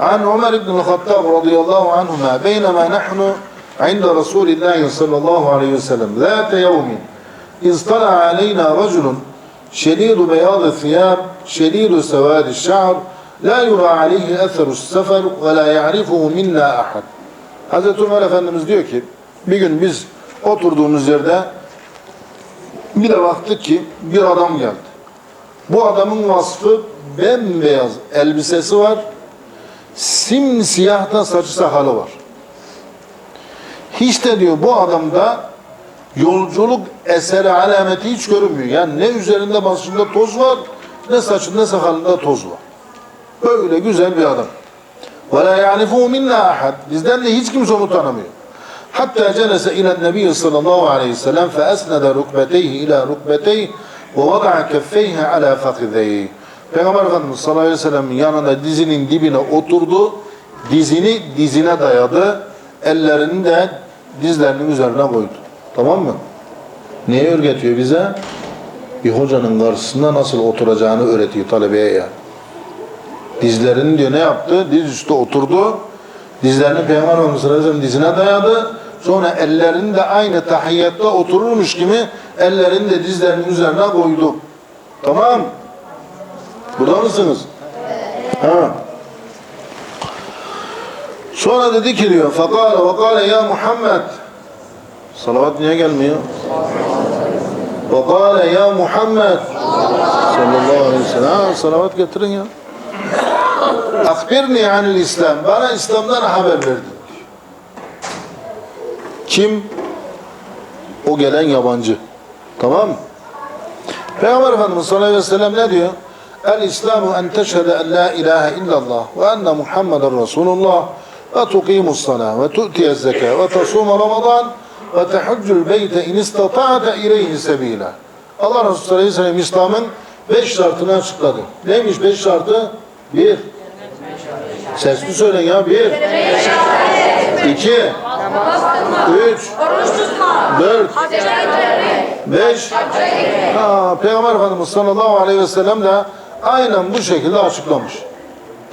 عن عمر بن الخطاب رضي الله عنهما بينما نحن عند رسول الله صلى الله عليه وسلم ذات يوم إذ طلع علينا رجل شديد بياض الثياب شديد سواد الشعر لا يرى عليه أثر السفر ولا يعرفه منا أحد Hazreti Ömer Efendimiz diyor ki bir gün biz oturduğumuz yerde bir de baktık ki bir adam geldi. Bu adamın vasfı bembeyaz elbisesi var. Simsiyah da saçı sakalı var. Hiç de diyor bu adamda yolculuk eseri alameti hiç görünmüyor. Yani ne üzerinde başında toz var ne saçında sakalında toz var. Böyle güzel bir adam. وَلَا يَعْرِفُهُ مِنَّا أَحَدٍ Bizden de hiç kimse onu tanımıyor. Hatta celese ile Nebi sallallahu aleyhi ve sellem فَأَسْنَدَ رُكْبَتَيْهِ إِلَى رُكْبَتَيْهِ وَوَضَعَ كَفَّيْهِ عَلَى فَخِذَيْهِ Peygamber Efendimiz sallallahu aleyhi ve sellem'in yanında dizinin dibine oturdu, dizini dizine dayadı, ellerini de dizlerinin üzerine koydu. Tamam mı? Neyi öğretiyor bize? Bir hocanın karşısında nasıl oturacağını öğretiyor talebeye yani. Dizlerini diyor ne yaptı? Diz üstü oturdu. Dizlerini Peygamber Efendimiz sallallahu aleyhi ve dizine dayadı. Sonra ellerini de aynı tahiyyatta otururmuş gibi ellerini de dizlerinin üzerine koydu. Tamam. Burada mısınız? Ha. Sonra dedi ki diyor fakale ve kale ya Muhammed Salavat niye gelmiyor? Ve kale ya Muhammed sallallahu aleyhi ve sellem salavat getirin ya. Akbirni anil İslam. Bana İslam'dan haber verdin. Kim? O gelen yabancı. Tamam mı? Peygamber Efendimiz sallallahu aleyhi ve sellem ne diyor? El İslamu en teşhede en la ilahe illallah ve enne Muhammeden Resulullah ve tuqimus salah ve tu'tiye zeka ve tasuma Ramazan ve tehuccul beyte in istata'te ileyhi sebila. Allah Resulü sallallahu İslam'ın beş şartını açıkladı. Neymiş beş şartı? Bir. Sesli söyleyin ya. Bir. İki. Üç. Dört. Beş. Ha, Peygamber Efendimiz sallallahu aleyhi ve sellem de aynen bu şekilde açıklamış.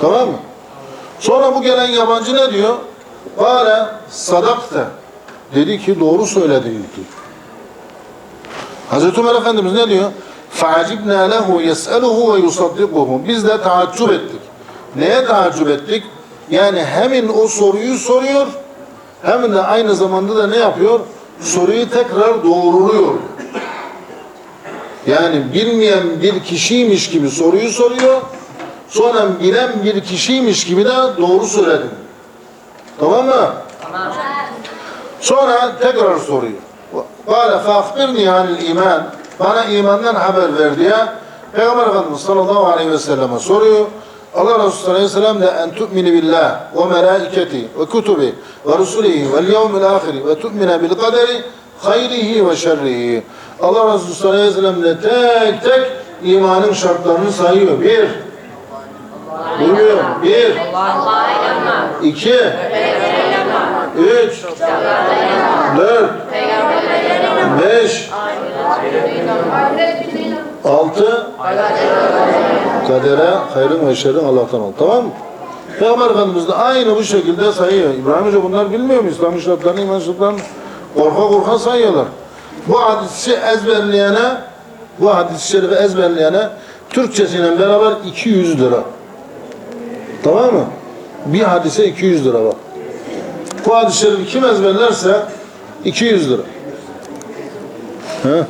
Tamam mı? Sonra bu gelen yabancı ne diyor? Kale sadakte. Dedi ki doğru söyledin diyor. Hazreti Ömer Efendimiz ne diyor? فَعَجِبْنَا لَهُ يَسْأَلُهُ وَيُصَدِّقُهُ Biz de taaccüp ettik. Neye taaccüp ettik? Yani hemen o soruyu soruyor, hem de aynı zamanda da ne yapıyor? Soruyu tekrar doğruluyor. Yani bilmeyen bir kişiymiş gibi soruyu soruyor, sonra bilen bir kişiymiş gibi de doğru söyledim. Tamam mı? Sonra tekrar soruyor. Kale fâhbirni anil iman. Bana imandan haber ver diye Peygamber Efendimiz sallallahu aleyhi ve selleme soruyor. Allah Resulü sallallahu aleyhi ve sellem de en tu'mini billah ve melaiketi ve kutubi ve rusulihi ve yevmil ahiri ve tu'mine bil kaderi hayrihi ve şerrihi. Allah Resulü sallallahu aleyhi ve sellem de tek tek imanın şartlarını sayıyor. Bir. Duyuyor. Bir. İki. Üç. Dört. Beş. Altı. Kadere, hayrın ve şerrin Allah'tan ol. Tamam mı? Peygamber Efendimiz de aynı bu şekilde sayıyor. İbrahim Hoca bunlar bilmiyor mu? İslam şartlarını, iman şartlarını korka korka sayıyorlar. Bu hadisi ezberleyene, bu hadis-i şerifi ezberleyene Türkçesiyle beraber 200 lira. Tamam mı? Bir hadise 200 lira bak. Bu hadis-i şerifi kim ezberlerse 200 lira. He?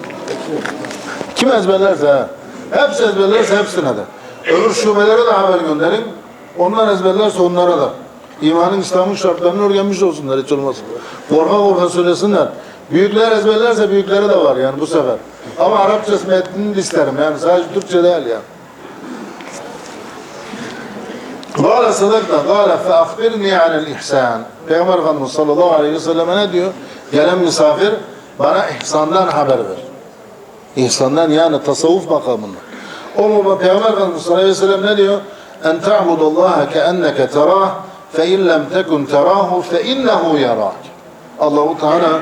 Kim ezberlerse ha. Hepsi ezberlerse hepsine de. Öbür şubelere de haber gönderin. Onlar ezberlerse onlara da. İmanın İslam'ın şartlarını öğrenmiş olsunlar hiç olmazsa. Korka korka söylesinler. Büyükler ezberlerse büyüklere de var yani bu sefer. Ama Arapça metnini isterim yani sadece Türkçe değil yani. Gâle sadakta gâle fe akbirni anil ihsan. Peygamber Efendimiz sallallahu aleyhi ve selleme ne diyor? Gelen misafir bana ihsandan haber ver. İhsandan yani tasavvuf makamında. O mu Peygamber Efendimiz sallallahu aleyhi ve sellem ne diyor? En ta'budallaha keenneke terah fe in tekun terahu fe innehu yarak. Allahu Teala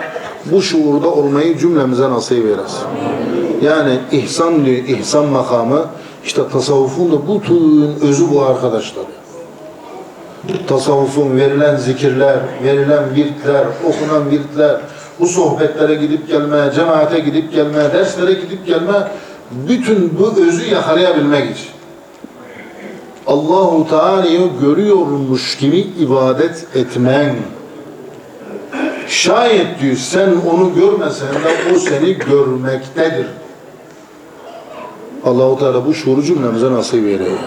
bu şuurda olmayı cümlemize nasip eylesin. Yani ihsan diyor, ihsan makamı işte tasavvufun da bütün özü bu arkadaşlar. tasavvufun verilen zikirler, verilen virtler, okunan virtler, bu sohbetlere gidip gelme, cemaate gidip gelme, derslere gidip gelme, bütün bu özü yakalayabilmek için. Allahu Teala'yı görüyormuş gibi ibadet etmen. Şayet diyor sen onu görmesen de o seni görmektedir. Allahu Teala bu şuuru cümlemize nasip eyleye.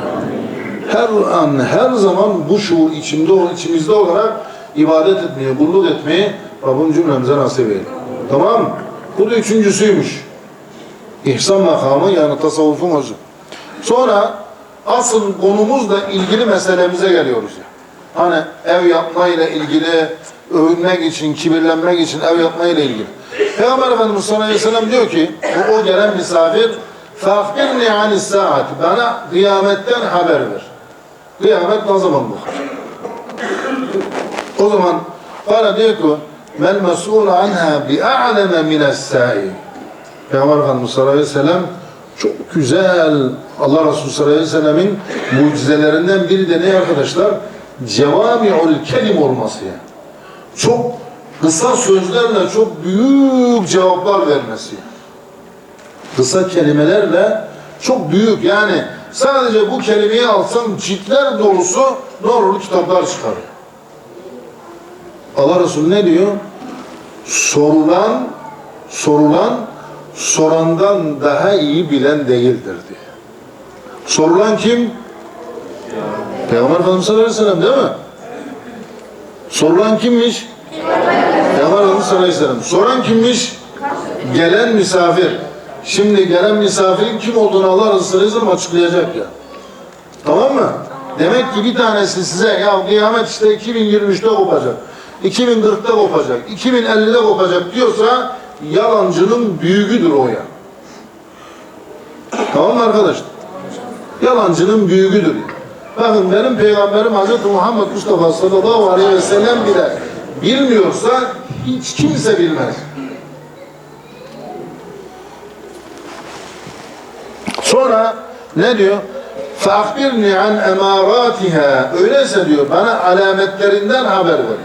Her an, her zaman bu şuur içimde, içimizde olarak ibadet etmeyi, kulluk etmeyi Rabbim cümlemize nasip eyle. Tamam? Bu da üçüncüsüymüş. İhsan makamı yani tasavvufun özü. Sonra asıl konumuzla ilgili meselemize geliyoruz. Hani ev yapmayla ilgili, övünmek için, kibirlenmek için ev yapmayla ilgili. Peygamber Efendimiz sallallahu aleyhi ve sellem diyor ki, o, o gelen misafir, فَاَخْبِرْنِ عَنِ السَّاعَةِ Bana kıyametten haber ver. Kıyamet ne zaman bu? O zaman bana diyor ki, مَا الْمَسْئُولُ عَنْهَا بِأَعْلَمَ مِنَ السَّائِلِ Peygamber Efendimiz sallallahu aleyhi ve sellem çok güzel Allah Resulü sallallahu aleyhi ve sellemin mucizelerinden biri de ne arkadaşlar? Cevami'ul kelim olması yani. çok kısa sözlerle çok büyük cevaplar vermesi. Kısa kelimelerle çok büyük yani sadece bu kelimeyi alsam ciltler dolusu ne kitaplar çıkarıyor. Allah Resulü ne diyor? Sorulan sorulan sorandan daha iyi bilen değildir diye. Sorulan kim? Peygamber Efendimiz sallallahu aleyhi değil mi? Sorulan kimmiş? Peygamber Efendimiz. Soran kimmiş? Gelen misafir. Şimdi gelen misafirin kim olduğunu Allah Resulü sallallahu aleyhi ve sellem açıklayacak ya. Tamam mı? Demek ki bir tanesi size ya kıyamet işte 2023'te kopacak. 2040'ta kopacak. 2050'de kopacak diyorsa yalancının büyüğüdür o ya. Tamam mı arkadaşlar? Yalancının büyüğüdür. Bakın benim peygamberim Hz. Muhammed Mustafa sallallahu aleyhi ve sellem bile bilmiyorsa hiç kimse bilmez. Sonra ne diyor? فَاَخْبِرْنِ عَنْ اَمَارَاتِهَا Öyleyse diyor bana alametlerinden haber ver.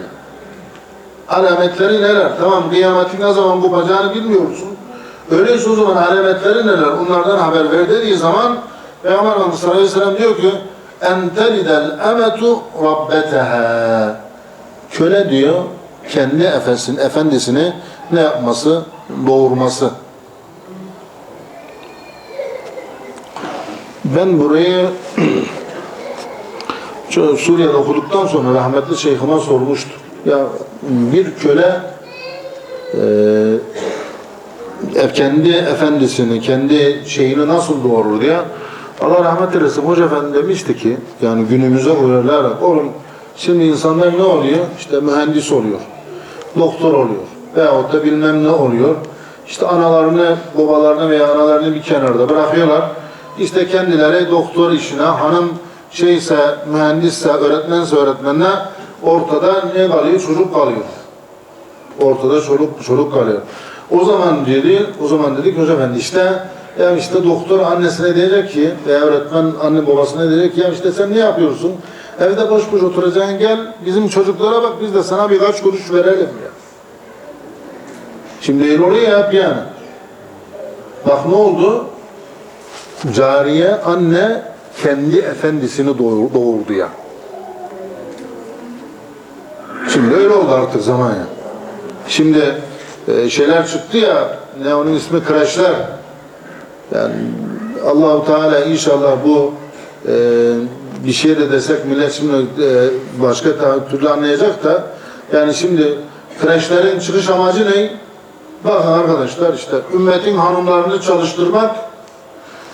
Alametleri neler? Tamam kıyametin ne zaman kopacağını bilmiyorsun. Öyleyse o zaman alametleri neler? Onlardan haber ver dediği zaman Peygamber Efendimiz sallallahu aleyhi ve sellem diyor ki en telidel emetu rabbeteha köle diyor kendi efesini, efendisini ne yapması? Doğurması. Ben burayı Suriye'de okuduktan sonra rahmetli şeyhime sormuştum. Ya bir köle e, kendi efendisini, kendi şeyini nasıl doğurur diye Allah rahmet eylesin Hoca Efendi demişti ki yani günümüze uyarlayarak oğlum şimdi insanlar ne oluyor? İşte mühendis oluyor, doktor oluyor veyahut da bilmem ne oluyor. İşte analarını, babalarını veya analarını bir kenarda bırakıyorlar. İşte kendileri doktor işine, hanım şeyse, mühendisse, öğretmense öğretmenine ortada ne kalıyor? Çocuk kalıyor. Ortada çocuk, çocuk kalıyor. O zaman dedi, o zaman dedik Hoca Efendi işte ya işte doktor annesine diyecek ki veya öğretmen anne babasına diyecek ki ya işte sen ne yapıyorsun? Evde boş boş oturacaksın gel bizim çocuklara bak biz de sana birkaç kuruş verelim ya. Şimdi el oraya yap yani. Bak ne oldu? Cariye anne kendi efendisini doğur, doğurdu ya. Şimdi öyle oldu artık zaman ya. Şimdi e, şeyler çıktı ya ne onun ismi kreşler. Yani Allahu Teala inşallah bu e, bir şey de desek millet şimdi e, başka türlü anlayacak da yani şimdi kreşlerin çıkış amacı ne? Bakın arkadaşlar işte ümmetin hanımlarını çalıştırmak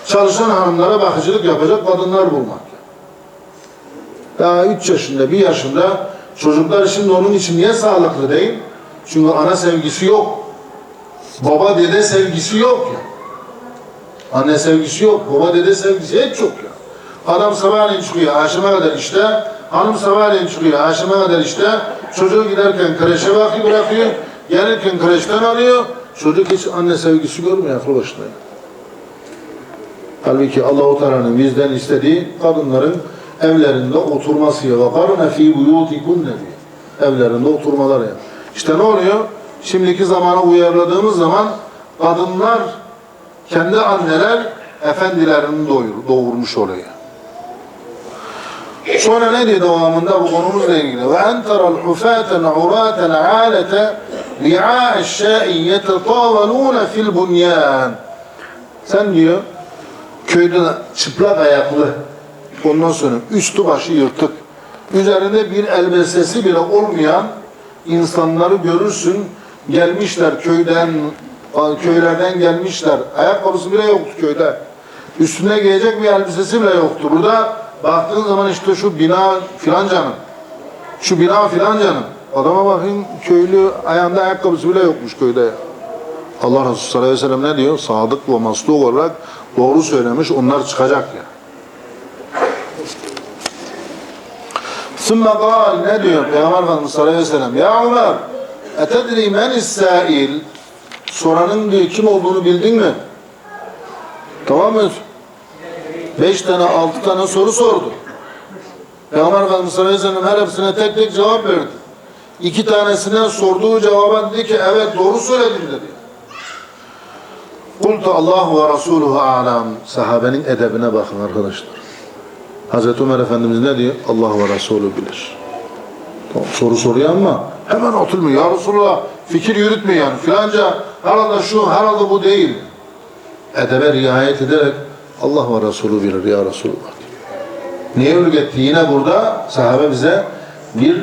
çalışan hanımlara bakıcılık yapacak kadınlar bulmak. Daha 3 yaşında, 1 yaşında çocuklar şimdi onun için niye sağlıklı değil? Çünkü ana sevgisi yok. Baba dede sevgisi yok ya. Anne sevgisi yok, baba dede sevgisi hep çok ya. Adam sabahleyin çıkıyor, akşama kadar işte. Hanım sabahleyin çıkıyor, akşama kadar işte. Çocuğu giderken kreşe bakıyor, bırakıyor. Gelirken kreşten arıyor. Çocuk hiç anne sevgisi görmüyor arkadaşlar. Halbuki Allahu Teala'nın bizden istediği kadınların evlerinde oturmasıya vakarına fi buyutikunne diye. Evlerinde oturmaları yani. İşte ne oluyor? Şimdiki zamana uyarladığımız zaman kadınlar kendi anneler efendilerini doyur, doğurmuş oluyor. Sonra ne diyor devamında bu konumuzla ilgili? Ve enteral hufaten uraten alete ri'a eşşâin yetetâvelûne fil bunyan. Sen diyor köyde çıplak ayaklı ondan sonra üstü başı yırtık üzerinde bir elbisesi bile olmayan insanları görürsün gelmişler köyden köylerden gelmişler ayakkabısı bile yoktu köyde üstüne giyecek bir elbisesi bile yoktu burada baktığın zaman işte şu bina filancanın şu bina filancanın adama bakayım köylü ayağında ayakkabısı bile yokmuş köyde. Allah Resulü sallallahu aleyhi ve sellem ne diyor? Sadık ve masluk olarak doğru söylemiş. Onlar çıkacak ya. Sümme kal ne diyor Peygamber Efendimiz sallallahu aleyhi ve sellem? Ya Ömer etedri men issail soranın diyor kim olduğunu bildin mi? Tamam mı? Beş tane altı tane soru sordu. Peygamber Efendimiz sallallahu aleyhi her hepsine tek tek cevap verdi. İki tanesine sorduğu cevaba dedi ki evet doğru söyledim dedi. Kultu Allah ve Resuluhu alem. Sahabenin edebine bakın arkadaşlar. Hazreti Ömer Efendimiz ne diyor? Allah ve Resulü bilir. Tamam, soru soruyor ama hemen oturmuyor. Ya Resulullah fikir yürütmüyor yani. Filanca herhalde şu herhalde bu değil. Edebe riayet ederek Allah ve Resulü bilir ya Resulullah. Niye öğretti? Yine burada sahabe bize bir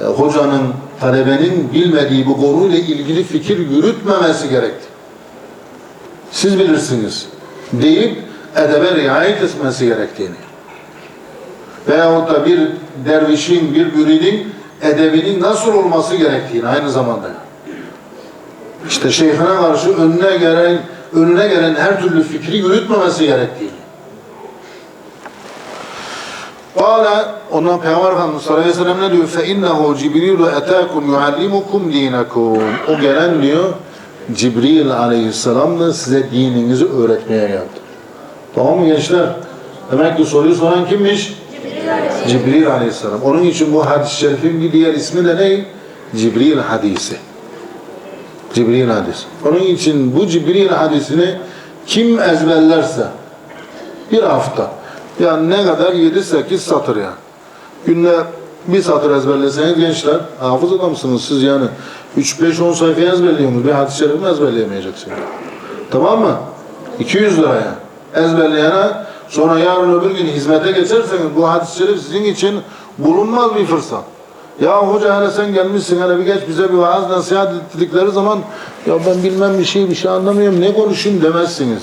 e, hocanın, talebenin bilmediği bu konuyla ilgili fikir yürütmemesi gerekti. Siz bilirsiniz deyip edebe riayet etmesi gerektiğini. Veyahut da bir dervişin, bir müridin edebinin nasıl olması gerektiğini aynı zamanda. İşte şeyhine karşı önüne gelen, önüne gelen her türlü fikri yürütmemesi gerektiğini. Kale ondan Peygamber Efendimiz sallallahu aleyhi ve sellem ne diyor? فَاِنَّهُ جِبْرِيلُ اَتَاكُمْ يُعَلِّمُكُمْ دِينَكُمْ O gelen diyor Cibril aleyhisselam da size dininizi öğretmeye geldi. Tamam mı gençler? Demek ki soruyu soran kimmiş? Cibril aleyhisselam. Onun için bu hadis-i şerifin bir diğer ismi de ne? Cibril hadisi. Cibril hadisi. Onun için bu Cibril hadisini kim ezberlerse bir hafta yani ne kadar 7-8 satır yani. Günde bir satır ezberleseniz gençler hafız adamsınız siz yani 3-5-10 sayfa ezberliyorsunuz bir hadis-i şerifi ezberleyemeyeceksiniz. Tamam mı? 200 liraya ezberleyene sonra yarın öbür gün hizmete geçerseniz bu hadis-i şerif sizin için bulunmaz bir fırsat. Ya hoca hele sen gelmişsin hele bir geç bize bir vaaz nasihat ettikleri zaman ya ben bilmem bir şey bir şey anlamıyorum ne konuşayım demezsiniz.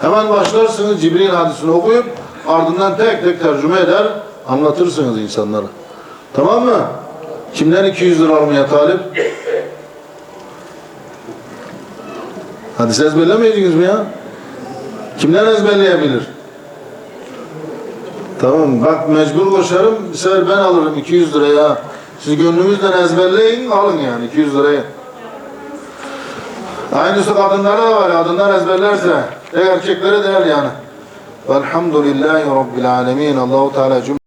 Hemen başlarsınız Cibril hadisini okuyup ardından tek tek tercüme eder anlatırsınız insanlara. Tamam mı? Kimden 200 lira almaya talip? Hadis ezberlemeyeceksiniz mi ya? Kimden ezberleyebilir? Tamam bak mecbur koşarım sefer ben alırım 200 liraya. Siz gönlünüzden ezberleyin alın yani 200 liraya. Aynısı kadınlara da var. Kadınlar ezberlerse erkeklere değer yani. Velhamdülillahi Rabbil alemin. Allahu Teala cümle